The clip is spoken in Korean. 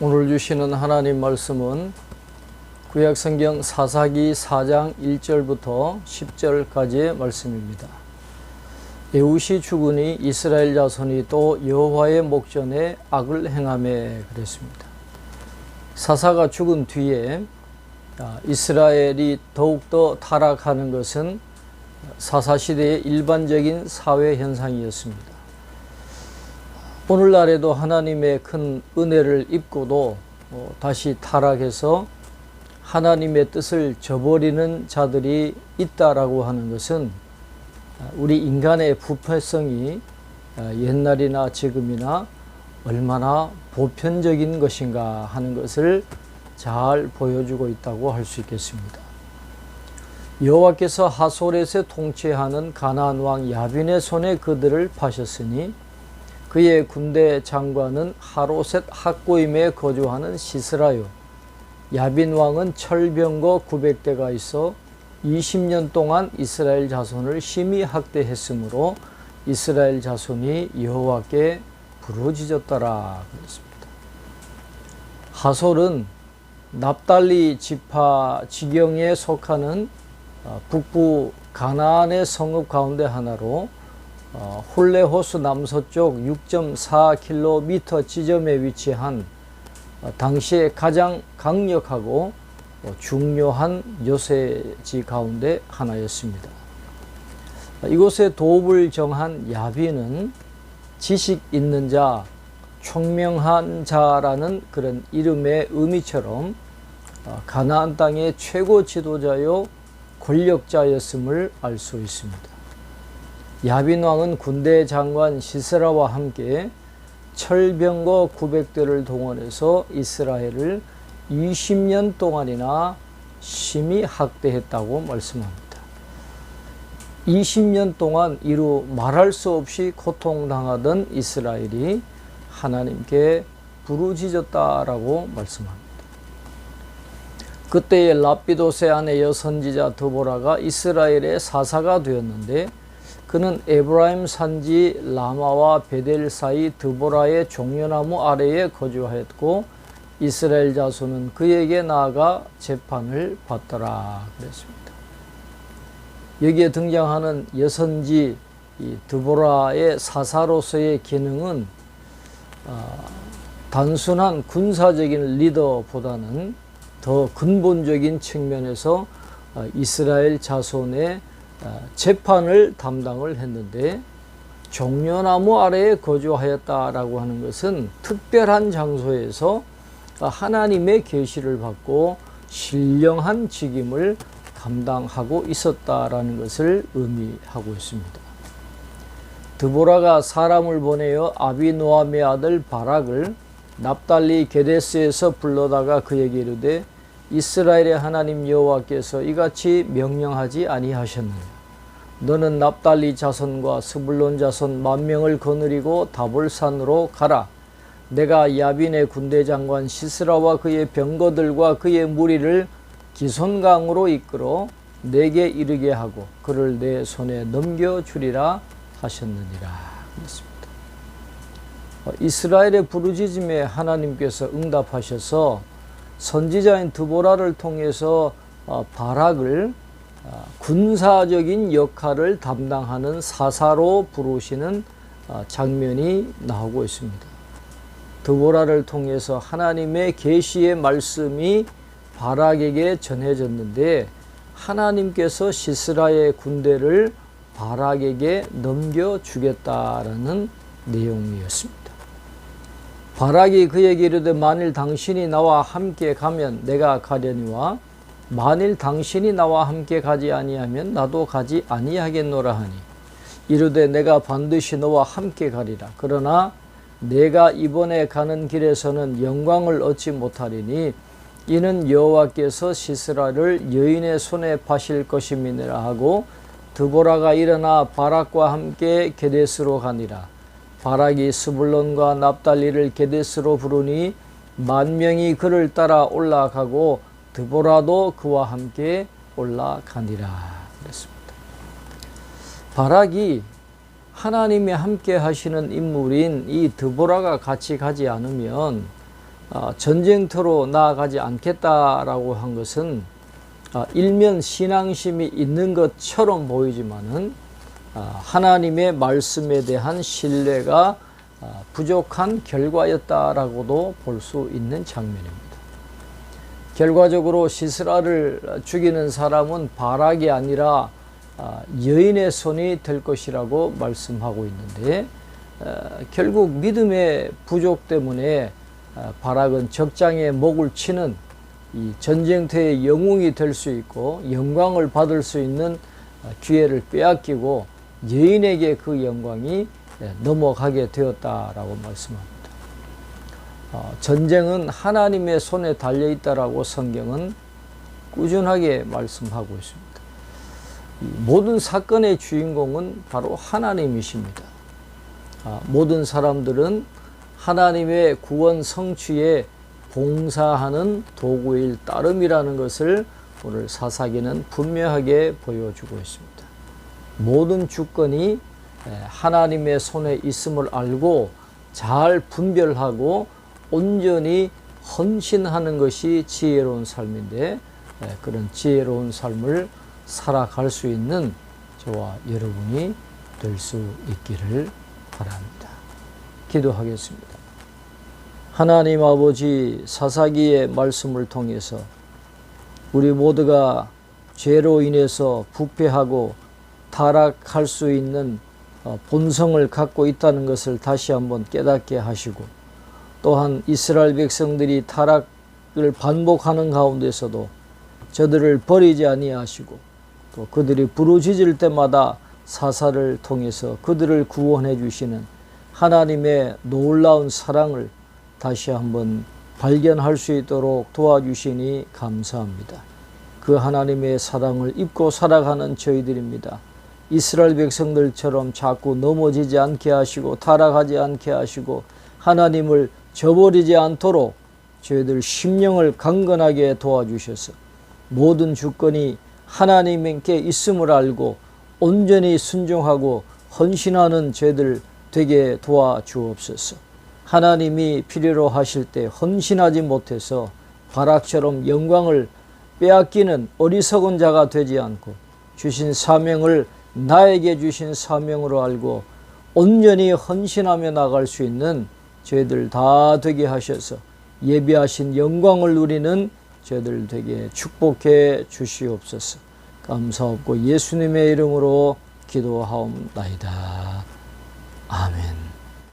오늘 주시는 하나님 말씀은 구약성경 사사기 4장 1절부터 10절까지의 말씀입니다. 에우시 주군이 이스라엘 자손이 또 여호와의 목전에 악을 행함에 그랬습니다. 사사가 죽은 뒤에 아, 이스라엘이 더욱더 타락하는 것은 사사 시대의 일반적인 사회 현상이었습니다. 오늘날에도 하나님의 큰 은혜를 입고도 어, 다시 타락해서 하나님의 뜻을 저버리는 자들이 있다라고 하는 것은 우리 인간의 부패성이 어, 옛날이나 지금이나 얼마나 보편적인 것인가 하는 것을 잘 보여주고 있다고 할 수 있겠습니다. 여호와께서 하솔에서 통치하는 가나안 왕 야빈의 손에 그들을 파셨으니 그의 군대 장관은 하로셋 학고임에 거주하는 시스라요. 야빈 왕은 철병거 900대가 있어 20년 동안 이스라엘 자손을 심히 학대했으므로 이스라엘 자손이 여호와께 부르짖었더라 그랬습니다. 하솔은 납달리 지파 지경에 속하는 어, 북부 가나안의 성읍 가운데 하나로 어, 홀레호수 남서쪽 6.4km 지점에 위치한 어, 당시에 가장 강력하고 중요한 요새지 가운데 하나였습니다. 이곳에 도읍을 정한 야비는 지식 있는 자, 총명한 자라는 그런 이름의 의미처럼 가나안 땅의 최고 지도자요 권력자였음을 알 수 있습니다. 야빈 왕은 군대 장관 시스라와 함께 철병거 900대를 동원해서 이스라엘을 20년 동안이나 심히 학대했다고 말씀합니다. 20년 동안 이루 말할 수 없이 고통당하던 이스라엘이 하나님께 부르짖었다라고 말씀합니다. 그때의 라피도세 아내 여 선지자 드보라가 이스라엘의 사사가 되었는데 그는 에브라임 산지 라마와 베델 사이 드보라의 종려나무 아래에 거주하였고 이스라엘 자손은 그에게 나아가 재판을 받더라 그랬습니다. 여기에 등장하는 여선지 드보라의 사사로서의 기능은 어, 단순한 군사적인 리더보다는 더 근본적인 측면에서 어, 이스라엘 자손의 어, 재판을 담당을 했는데 종려나무 아래에 거주하였다라고 하는 것은 특별한 장소에서 하나님의 계시를 받고 신령한 직임을 감당하고 있었다라는 것을 의미하고 있습니다. 드보라가 사람을 보내어 아비노함의 아들 바락을 납달리 게데스에서 불러다가 그에게 이르되 이스라엘의 하나님 여호와께서 이같이 명령하지 아니하셨느냐 너는 납달리 자손과 스불론 자손 만 명을 거느리고 다볼산으로 가라 내가 야빈의 군대 장관 시스라와 그의 병거들과 그의 무리를 기손강으로 이끌어 내게 이르게 하고 그를 내 손에 넘겨 주리라 하셨느니라 그랬습니다. 어, 이스라엘의 부르짖음에 하나님께서 응답하셔서 선지자인 드보라를 통해서 어, 바락을 어, 군사적인 역할을 담당하는 사사로 부르시는 장면이 나오고 있습니다. 드보라를 통해서 하나님의 계시의 말씀이 바락에게 전해졌는데 하나님께서 시스라의 군대를 바락에게 넘겨주겠다라는 내용이었습니다. 바락이 그에게 이르되 만일 당신이 나와 함께 가면 내가 가려니와 만일 당신이 나와 함께 가지 아니하면 나도 가지 아니하겠노라 하니 이르되 내가 반드시 너와 함께 가리라. 그러나 내가 이번에 가는 길에서는 영광을 얻지 못하리니 이는 여호와께서 시스라를 여인의 손에 파실 것임이니라 하고 드보라가 일어나 바락과 함께 게데스로 가니라. 바락이 스불론과 납달리를 게데스로 부르니 만 명이 그를 따라 올라가고 드보라도 그와 함께 올라가니라 그랬습니다. 바락이 하나님이 함께 하시는 인물인 이 드보라가 같이 가지 않으면 아, 전쟁터로 나아가지 않겠다라고 한 것은 아, 일면 신앙심이 있는 것처럼 보이지만은 아, 하나님의 말씀에 대한 신뢰가 아, 부족한 결과였다라고도 볼 수 있는 장면입니다. 결과적으로 시스라를 죽이는 사람은 바락이 아니라 아, 여인의 손이 될 것이라고 말씀하고 있는데 어, 결국 믿음의 부족 때문에 아, 바락은 적장에 목을 치는 이 전쟁터의 영웅이 될 수 있고 영광을 받을 수 있는 아, 기회를 빼앗기고 여인에게 그 영광이 예, 넘어가게 되었다라고 말씀합니다. 어, 전쟁은 하나님의 손에 달려 있다라고 성경은 꾸준하게 말씀하고 있습니다. 이 모든 사건의 주인공은 바로 하나님이십니다. 아, 모든 사람들은 하나님의 구원 성취에 봉사하는 도구일 따름이라는 것을 오늘 사사기는 분명하게 보여주고 있습니다. 모든 주권이 하나님의 손에 있음을 알고 잘 분별하고 온전히 헌신하는 것이 지혜로운 삶인데 그런 지혜로운 삶을 살아갈 수 있는 저와 여러분이 될 수 있기를 바랍니다. 기도하겠습니다. 하나님 아버지 사사기의 말씀을 통해서 우리 모두가 죄로 인해서 부패하고 타락할 수 있는 어, 본성을 갖고 있다는 것을 다시 한번 깨닫게 하시고 또한 이스라엘 백성들이 타락을 반복하는 가운데서도 저들을 버리지 아니하시고 또 그들이 부르짖을 때마다 사사를 통해서 그들을 구원해 주시는 하나님의 놀라운 사랑을 다시 한번 발견할 수 있도록 도와주시니 감사합니다. 그 하나님의 사랑을 입고 살아가는 저희들입니다. 이스라엘 백성들처럼 자꾸 넘어지지 않게 하시고 타락하지 않게 하시고 하나님을 저버리지 않도록 저희들 심령을 강건하게 도와주셔서 모든 주권이 하나님께 있음을 알고 온전히 순종하고 헌신하는 죄들 되게 도와주옵소서. 하나님이 필요로 하실 때 헌신하지 못해서 바락처럼 영광을 빼앗기는 어리석은 자가 되지 않고 주신 사명을 나에게 주신 사명으로 알고 온전히 헌신하며 나갈 수 있는 저희들 다 되게 하셔서 예비하신 영광을 누리는 저희들 되게 축복해 주시옵소서. 감사하고 예수님의 이름으로 기도하옵나이다. 아멘.